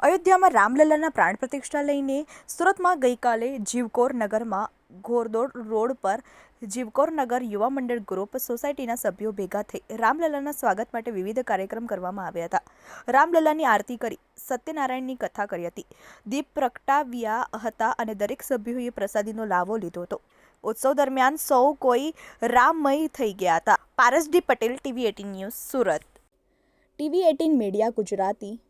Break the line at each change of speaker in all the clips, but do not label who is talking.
અયોધ્યામાં રામલલ્લાના પ્રાણ પ્રતિષ્ઠા લઈને સુરતમાં ગઈકાલે જીવકોર નગરમાં ઘોરદોડ રોડ પર જીવકોર નગર યુવા મંડળ ગ્રુપ સોસાયટીના સભ્યો ભેગા થઈ રામલલ્લાના સ્વાગત માટે વિવિધ કાર્યક્રમ કરવામાં આવ્યા હતા. રામલલ્લાની આરતી કરી સત્યનારાયણની કથા કરી હતી. દીપ પ્રગટાવ્યા હતા અને દરેક સભ્યોએ પ્રસાદીનો લાવો લીધો હતો. ઉત્સવ દરમિયાન સૌ કોઈ રામમય થઈ ગયા હતા. Parasdi Patel, TV eighteen news, Surat. TV eighteen media, Gujarati.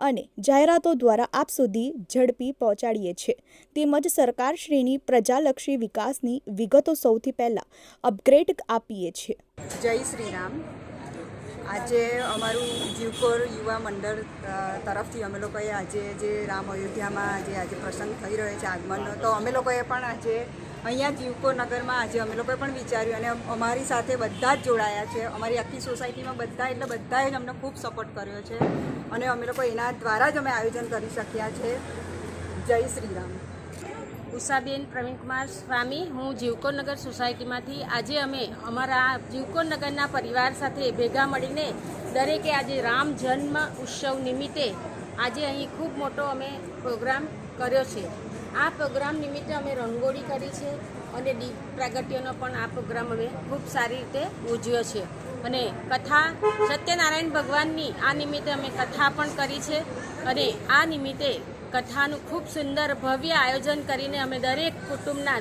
અને જાહેરાતો દ્વારા આપ સુધી ઝડપી પહોંચાડીએ છીએ. તેમજ સરકારશ્રીની પ્રજાલક્ષી વિકાસની વિગતો સૌથી પહેલાં અપગ્રેડ આપીએ છીએ.
જય શ્રી રામ આજે અમારું જીવકોર યુવા મંડળ તરફથી અમે લોકોએ આજે જે રામ અયોધ્યામાં આજે આજે પ્રસંગ થઈ રહ્યો છે આગમનનો, તો અમે લોકોએ પણ આજે અહીંયા જીવકોર નગરમાં આજે અમે લોકોએ પણ વિચાર્યું અને અમારી સાથે બધા જ જોડાયા છે. અમારી આખી સોસાયટીમાં બધા, એટલે બધાએ જ અમને ખૂબ સપોર્ટ કર્યો છે. અને અમે લોકો એના દ્વારા જ અમે આયોજન કરી શક્યા છે. જય શ્રી રામ
ઉષાબેન પ્રવીણકુમાર સ્વામી, હું જીવકોનગર સોસાયટીમાંથી. આજે અમે અમારા જીવકોનગરના પરિવાર સાથે ભેગા મળીને દરેકે આજે રામ જન્મ ઉત્સવ નિમિત્તે આજે અહીં ખૂબ મોટો અમે પ્રોગ્રામ કર્યો છે. આ પ્રોગ્રામ નિમિત્તે અમે રંગોળી કરી છે અને દીપ પ્રાગટ્યનો પણ આ પ્રોગ્રામ અમે ખૂબ સારી રીતે ઉજવ્યો છે. અને કથા, સત્યનારાયણ ભગવાનની આ નિમિત્તે અમે કથા પણ કરી છે અને આ નિમિત્તે કથાનું ખૂબ સુંદર ભવ્ય આયોજન કરીને અમે દરેક કુટુંબના,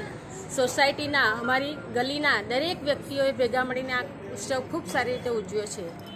સોસાયટીના, અમારી ગલીના દરેક વ્યક્તિઓએ ભેગા મળીને આ ઉત્સવ ખૂબ સારી રીતે ઉજવ્યો છે.